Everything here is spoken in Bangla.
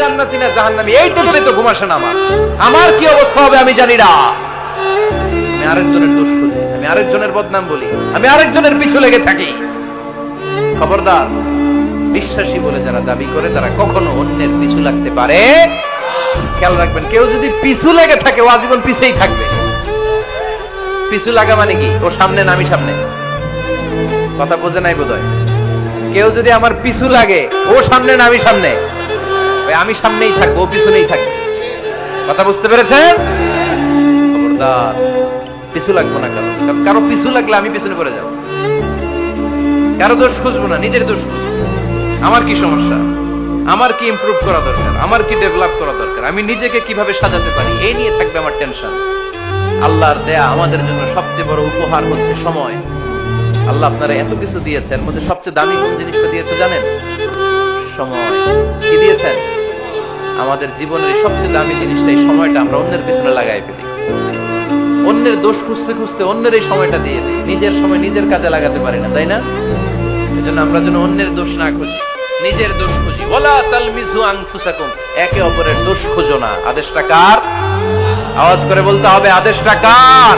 জান্নাতি না জাহান্নামী? এইটা ভেবে তো ঘুমাসে না আমার। আমার কি অবস্থা হবে আমি জানি না। আমি আরেকজনের দোষ খুঁজি আমি আরেকজনের বদনাম বলি, আমি আরেকজনের পিছু লেগে থাকি। খবরদার, বিশ্বাসী বলে যারা দাবি করে, তারা কখনো অন্যের পিছু লাগতে পারে। খেয়াল রাখবেন, কেউ যদি পিছু লেগে থাকে, ও আজীবন পিছেই থাকবে। পিছু লাগা মানে কি? ও সামনে না আমি সামনে? কথা বোঝে নাই বোধ কেউ যদি আমার পিছু লাগে, ও সামনে না আমি সামনে? ওই আমি সামনেই থাকব পিছনেই থাকবে। কথা বুঝতে পেরেছেন? পিছু লাগবো না কারও কারণ কারও পিছু লাগলে আমি পিছনে পড়ে যাব। কারও দোষ খুঁজবো না, নিজের দোষ আমার কি সমস্যা? আমার কি ইমপ্রুভ করা দরকার? আমার কি ডেভেলপ করা দরকার? আমি নিজেকে কীভাবে সাজাতে পারি? এই নিয়ে থাকবে আমার টেনশন আল্লাহর দেয়া আমাদের জন্য সবচেয়ে বড় উপহার হচ্ছে সময়। আল্লাহ আপনারা এত কিছু দিয়েছেন মধ্যে সবচেয়ে দামি কোন জিনিসটা দিয়েছে জানেন? সময়। কি দিয়েছেন? আমাদের জীবনের সবচেয়ে দামি জিনিসটা এই সময়টা আমরা অন্যের পিছনে লাগাই ফেলি। অন্যের দোষ খুঁজতে খুঁজতে অন্যের এই সময়টা দিয়ে দিই। নিজের সময় নিজের কাজে লাগাতে পারি না, তাই না? এজন্য আমরা যেন অন্যের দোষ না খুঁজি, নিজের দোষ খুঁজি। ওলা তালমিজু আনফুসাকুম, একে অপরের দোষ খুঁজো না। আদেশটা কার? আওয়াজ করে বলতে হবে, আদেশটা কার?